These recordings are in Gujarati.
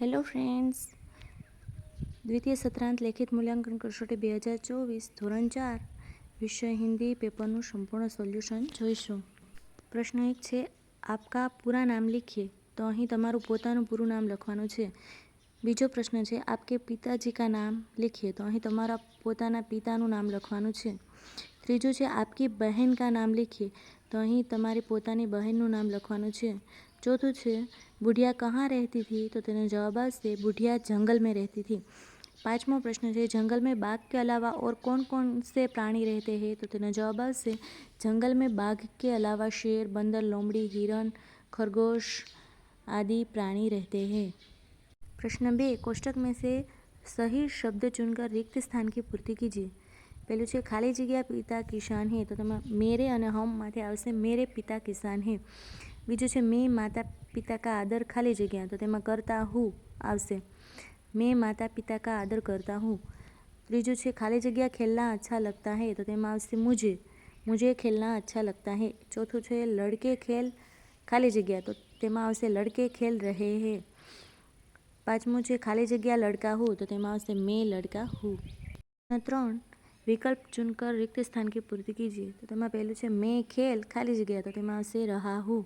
હેલો ફ્રેન્ડ્સ દ્વિતીય સત્રાંત લેખિત મૂલ્યાંકન કસોટી બે હજાર ચોવીસ, ધોરણ ચાર, વિષય હિન્દી પેપરનું સંપૂર્ણ સોલ્યુશન જોઈશું. પ્રશ્ન એક છે, આપકા પૂરા નામ લીખીએ, તો અહીં તમારું પોતાનું પૂરું નામ લખવાનું છે. બીજો પ્રશ્ન છે, આપકે પિતાજી કા નામ લખીએ, તો અહીં તમારા પોતાના પિતાનું નામ લખવાનું છે. ત્રીજું છે, આપકી બહેન કા નામ લખીએ, તો અહીં તમારી પોતાની બહેનનું નામ લખવાનું છે. ચોથું છે, બુઢિયા કહાં રહેતી थी તો તેનો જવાબ આવશે, બુઢિયા જંગલ મેં રહેતી थी પાંચમો પ્રશ્ન છે, જંગલ મેં બાઘ કે અલાવા ઓર કોણ કોણ સે પ્રાણી રહેતે હે? તો તેનો જવાબ આવશે, જંગલ મેં બાઘ કે અલાવા શેર, બંદર, લોમડી, હિરણ, ખરગોશ આદિ પ્રાણી રહેતે હે. પ્રશ્ન બે, કોષ્ટક મેં સે સહી શબ્દ ચુનકર रिक्त સ્થાન की પૂર્તિ कीजिए પહેલું છે, ખાલી જગ્યા પિતા કિસાન હે. તો તેમાં, મેરે અને હમ માથે આવશે, મેરે પિતા કિસાન હે. બીજું છે, મેં માતા પિતા કા આદર ખાલી જગ્યા, તો તેમાં કરતા હું આવશે. મેં માતા પિતા કા આદર કરતા હું. ત્રીજું છે, ખાલી જગ્યા ખેલના અચ્છા લગતા હે, તો તેમાં આવશે મુજે. મુજે ખેલના અચ્છા લગતા હે. ચોથું છે, લડકે ખેલ ખાલી જગ્યા, તો તેમાં આવશે લડકે ખેલ રહે હે. પાંચમું છે, ખાલી જગ્યા લડકા હું, તો તેમાં આવશે મેં લડકા હું. ત્રણ, વિકલ્પ ચૂનકર રિક્ત સ્થાન કી પૂર્તિ કીજીએ, તો તેમાં પહેલું છે, મેં ખેલ ખાલી જગ્યા, તો તેમાં આવશે રહા હું.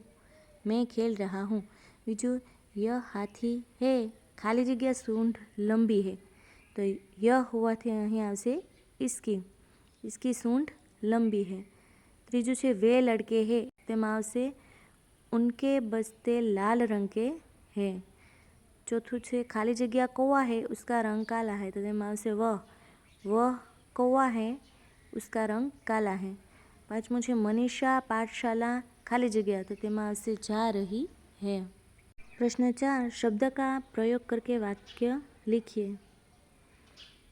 મેં ખેલ રહા હું બીજું ય હાથી હે ખાલી જગ્યા સૂંઢ લંબી હે તો ય હોવાથી અહીં આવશે ઇસકી ઇસકી સૂંઢ લંબી હે ત્રીજું છે વે લડકે હે તેમાં આવશે ઉનકે બસ્તે લાલ રંગ કે હે ચોથું છે ખાલી જગ્યા કૌવા હે ઉસકા રંગ કાલા હે તો તેમાં આવશે વહ વહ કૌવા હે ઉસકા રંગ કાલા હે પાંચમું છે મનીષા પાઠશાલા खाली जगह तो तेमा से जा रही है। प्रश्न चार, शब्द का प्रयोग करके वाक्य लिखिए।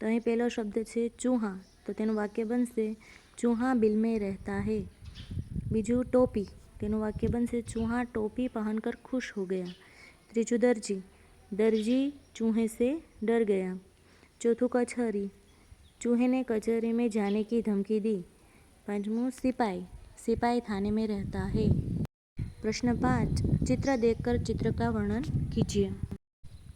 तो अँ पेलो शब्द है चूहा तो वाक्य बन से चूहा बिल में रहता है। बीजू टोपी वाक्य बन से चूहा टोपी पहनकर खुश हो गया। त्रीजू दर्जी दर्जी चूहे से डर गया। चौथू कचहरी, चूहे ने कचहरी में जाने की धमकी दी। पांचवू सिपाही सिपाही थाने में रहता है प्रश्न पाँच चित्र देखकर चित्र का वर्णन कीजिए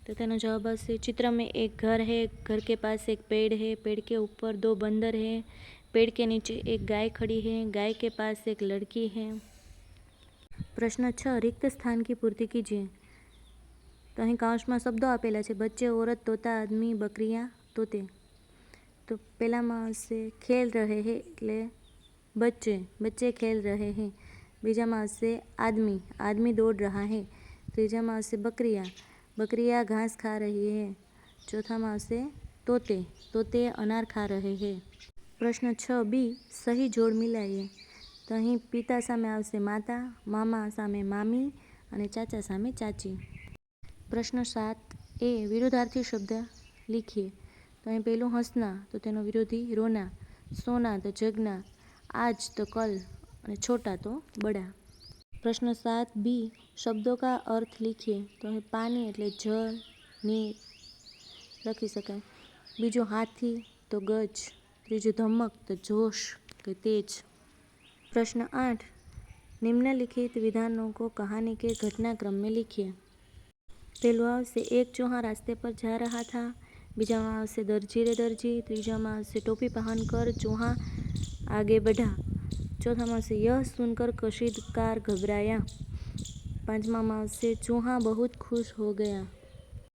तो तेना जवाब આવશે चित्र में एक घर है घर के पास एक पेड़ है पेड़ के ऊपर दो बंदर है पेड़ के नीचे एक गाय खड़ी है गाय के पास एक लड़की है પ્રશ્ન છ રિક્ત સ્થાન की પૂર્તિ કીજીએ તો અહીં કાઉન્સમાં શબ્દો આપેલા છે બચ્ચે ઓરત તોતા આદમી બકરીયા તોતે તો પહેલામાં આવશે ખેલ રહે હે એટલે બચ્ચે બચ્ચે ખેલ રહે હે से आदमी આદમી આદમી દોડ है। तीजा ત્રીજામાં से બકરીયા બકરીયા ઘાસ ખા રહી है। ચોથામાં से તોતે તોતે અનાર ખા રહે हैं। પ્રશ્ન છ બી સહી જોડ મિલાઈએ તો અહીં પિતા સામે આવશે માતા મામા સામે મામી અને ચાચા સામે ચાચી પ્રશ્ન સાત એ વિરોધાર્થી શબ્દ લીખીએ તો અહીં પહેલું હસના તો તેનો વિરોધી રોના સોના તો જગના આજ તો કલ અને છોટા તો બડા પ્રશ્ન સાત બી શબ્દો કા અર્થ લીખીએ તો અહીં પાણી એટલે જળ નીર લખી શકાય બીજું હાથી તો ગજ ત્રીજું ધમક તો જોશ કે તેજ प्रश्न आठ निम्नलिखित विधानों को कहानी के घटनाक्रम में लिखिए પહેલું આવશે એક ચૂહા રાસ્તે પર જા રહા થા બીજામાં આવશે દરજી રે દરજી ત્રીજામાં આવશે ટોપી પહેનકર ચૂહા આગે બઢા ચોથામાં આવશે યહ સુનકર કશીદકાર ગભરાયા પાંચમામાં આવશે ચૂહા બહુત ખુશ હો ગયા